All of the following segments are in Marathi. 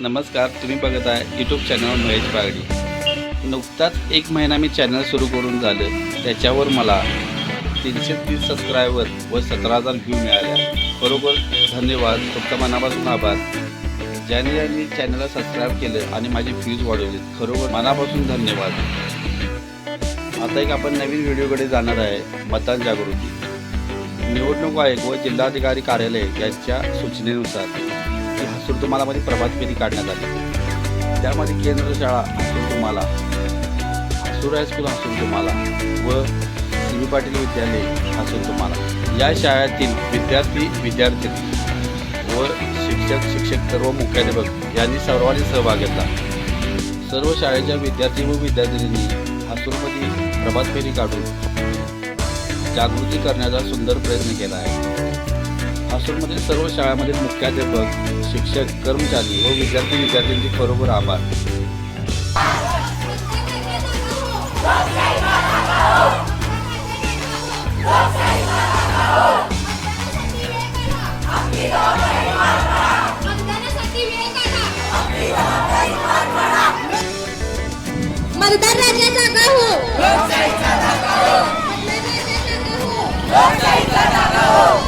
नमस्कार तुम्ही बघत आहे यूट्यूब चॅनल महेश बागडी नुकताच एक महिना मी चॅनल सुरू करून झालं. त्याच्यावर मला तीनशे तीस सबस्क्रायबर व सतरा हजार व्ह्यू मिळाल्या. बरोबर धन्यवाद. फक्त मनापासून आभार. ज्याने ज्याने चॅनलला सबस्क्राईब केलं आणि माझे व्ह्यूज वाढवले खरोखर मनापासून धन्यवाद. आता एक आपण नवीन व्हिडिओकडे जाणार आहे मतदान जागृती. निवडणूक आयोग व जिल्हाधिकारी कार्यालय यांच्या सूचनेनुसार. की हसूर तुम्हालामध्ये प्रभात फेरी काढण्यात आली. त्यामध्ये केंद्र शाळा हसूर तुम्हाला हसूर हायस्कूल हसूर तुम्हाला व सी बी पाटील विद्यालय हसूर तुम्हाला. या शाळेतील विद्यार्थी विद्यार्थी व शिक्षक शिक्षक सर्व मुख्याध्यापक यांनी सर्वांनी सहभाग घेतला. सर्व शाळेच्या विद्यार्थी व विद्यार्थिनींनी हसूरमध्ये प्रभात फेरी काढून जागृती करण्याचा सुंदर प्रयत्न केला आहे. हसूरमधील सर्व शाळांमधील मुख्याध्यापक शिक्षक कर्मचारी व विद्यार्थी विद्यार्थ्यांचे खरोखर आभार. जागा हो.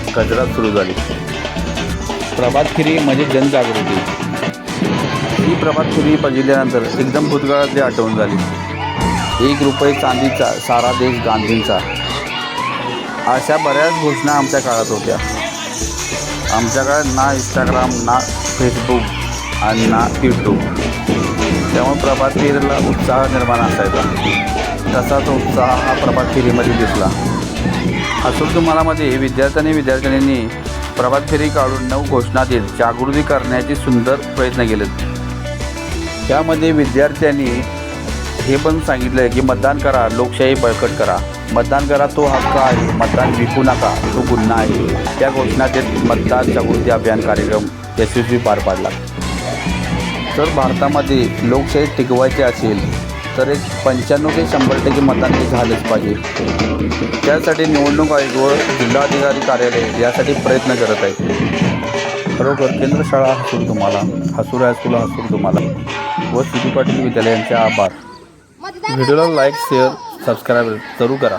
गजरात सुरू झाली. प्रभात फेरी म्हणजे जनजागृती. ही प्रभात फेरी बघितल्यानंतर एकदम भूतकाळातली आठवण झाली. एक रुपये चांदीचा सारा देश गांधींचा. अशा बऱ्याच घोषणा आमच्या काळात होत्या. आमच्या काळात ना इंस्टाग्राम ना फेसबुक आणि ना यूट्यूब त्यामुळे प्रभात फेरीला उत्साह निर्माण असायचा. तसाच उत्साह हा प्रभात फेरीमध्ये दिसला. हसूर तुम्हालामध्ये विद्यार्थ्यांनी विद्यार्थिनींनी प्रभात फेरी काढून नऊ घोषणा देत जागृती करण्याचे सुंदर प्रयत्न केले. त्यामध्ये विद्यार्थ्यांनी हे पण सांगितलं की मतदान करा लोकशाही बळकट करा. मतदान करा तो हक्क आहे. मतदान विकू नका तो गुन्हा आहे. त्या घोषणा देत मतदान जागृती अभियान कार्यक्रम यशस्वी पार पाडला. जर भारतामध्ये लोकशाही टिकवायची असेल तर एक पंच्याण्णव ते शंभर टक्के मतदान हे झालंच पाहिजे. त्यासाठी निवडणूक आयोग व जिल्हाधिकारी कार्यालय यासाठी प्रयत्न करत आहे खरोखर केंद्र शाळा हसूर तुम्हाला हसूर हायस्कूल हसूर तुम्हाला. व सी पाटील विद्यालयांचे आभार. व्हिडिओला लाईक शेअर सबस्क्राईब जरूर करा.